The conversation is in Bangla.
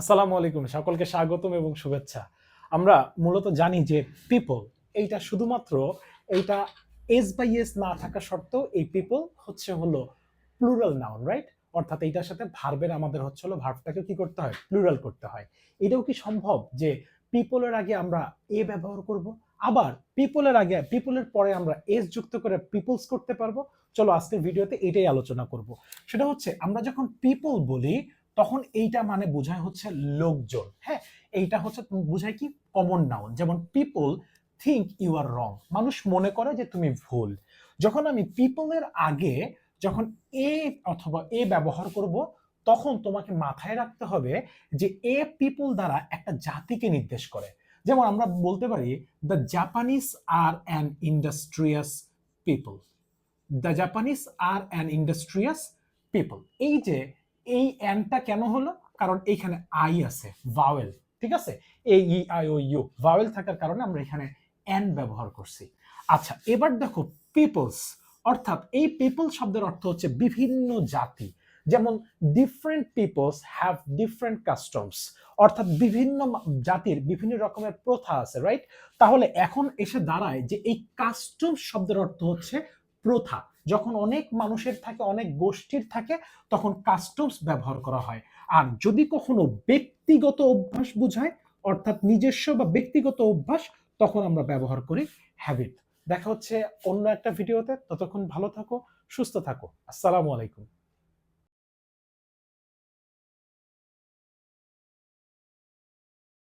আসসালামু আলাইকুম, সকলকে স্বাগতম এবং শুভেচ্ছা। আমরা মূলত জানি যে পিপল এইটা শুধুমাত্র এইটা এস বাই এস না থাকা সত্ত্বেও এই পিপল হচ্ছে হলো প্লুরাল নাউন রাইট অর্থাৎ এইটার সাথে ভার্বের আমাদের হচ্ছে হলো ভার্বটাকে কি করতে হয়? প্লুরাল করতে হয়। এটাও কি সম্ভব যে পিপলের আগে আমরা এ ব্যবহার করব, আবার পিপলের আগে পিপলের পরে আমরা এস যুক্ত করে পিপলস করতে পারব? চলো আজকের ভিডিওতে এটাই আলোচনা করব। সেটা হচ্ছে আমরা যখন পিপল বলি তখন এইটা মানে বোঝায় হচ্ছে লোকজন। হ্যাঁ এইটা হচ্ছে বোঝায় কি? কমন নাউন যেমন people think you are wrong মানুষ মনে করে যে তুমি ভুল। যখন আমি পিপলের আগে যখন এ অথবা এ ব্যবহার করব, তখন তোমাকে মাথায় রাখতে হবে যে এ পিপল দ্বারা একটা জাতিকে নির্দেশ করে। যেমন আমরা বলতে পারি the Japanese are an industrious people the Japanese are an industrious people এই যে এই অ্যানটা কেন হলো? কারণ এইখানে আই আছে ভাওয়েল ঠিক আছে? A, E, I, O U vowel থাকার কারণে আমরা এখানে অ্যান ব্যবহার করছি। আচ্ছা এবার দেখো পিপলস অর্থাৎ এই পিপল শব্দের অর্থ হচ্ছে বিভিন্ন জাতি। যেমন different peoples have different customs অর্থাৎ বিভিন্ন জাতির বিভিন্ন রকমের প্রথা আছে রাইট তাহলে এখন এসে দাঁড়ায় যে এই কাস্টম শব্দের অর্থ হচ্ছে প্রথা। যখন অনেক মানুষের থাকে, অনেক গোষ্ঠীর থাকে, তখন কাস্টমস ব্যবহার করা হয়। আর যদি কখনো ব্যক্তিগত অভ্যাস বুঝায়, অর্থাৎ নিজস্ব বা ব্যক্তিগত অভ্যাস, তখন আমরা ব্যবহার করি হ্যাবিট দেখা হচ্ছে অন্য একটা ভিডিওতে ততক্ষণ ভালো থাকো, সুস্থ থাকো। আসসালামু আলাইকুম।